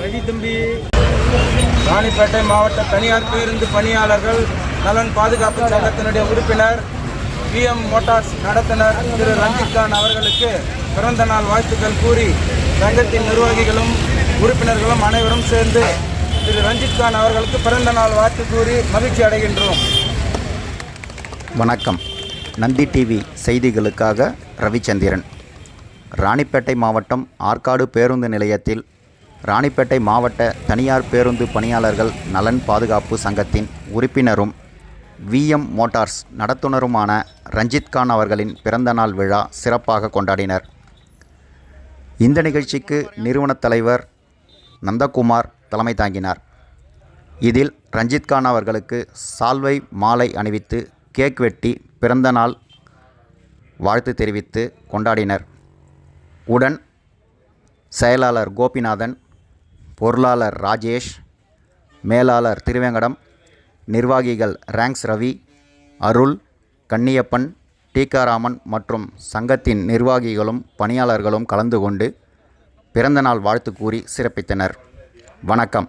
ரவி தம்பி. ராணிப்பேட்டை மாவட்ட தனியார் பேருந்து பணியாளர்கள் நலன் பாதுகாப்பு சங்கத்தினுடைய உறுப்பினர் பிஎம் மோட்டார்ஸ் நடத்தினர் திரு ரஞ்சித் கான் அவர்களுக்கு பிறந்த நாள் வாழ்த்துக்கள் கூறி சங்கத்தின் நிர்வாகிகளும் உறுப்பினர்களும் அனைவரும் சேர்ந்து திரு ரஞ்சித் கான் அவர்களுக்கு பிறந்த நாள் வாழ்த்து கூறி மகிழ்ச்சி அடைகின்றோம். வணக்கம். நந்தி டிவி செய்திகளுக்காக ரவிச்சந்திரன். ராணிப்பேட்டை மாவட்டம் ஆற்காடு பேருந்து நிலையத்தில் ராணிப்பேட்டை மாவட்ட தனியார் பேருந்து பணியாளர்கள் நலன் பாதுகாப்பு சங்கத்தின் உறுப்பினரும் விஎம் மோட்டார்ஸ் நடத்துனருமான ரஞ்சித்கான் அவர்களின் பிறந்தநாள் விழா சிறப்பாக கொண்டாடினர். இந்த நிகழ்ச்சிக்கு நிறுவனத் தலைவர் நந்தகுமார் தலைமை தாங்கினார். இதில் ரஞ்சித்கான் அவர்களுக்கு சால்வை மாலை அணிவித்து கேக் வெட்டி பிறந்த நாள் வாழ்த்து தெரிவித்து கொண்டாடினர். உடன் செயலாளர் கோபிநாதன் பொருளாளர் ராஜேஷ் மேலாளர் திருவேங்கடம் நிர்வாகிகள் ரேங்க்ஸ் ரவி அருள் கன்னியப்பன் டீக்காராமன் மற்றும் சங்கத்தின் நிர்வாகிகளும் பணியாளர்களும் கலந்து கொண்டு பிறந்தநாள் வாழ்த்து கூறி சிறப்பித்தனர். வணக்கம்.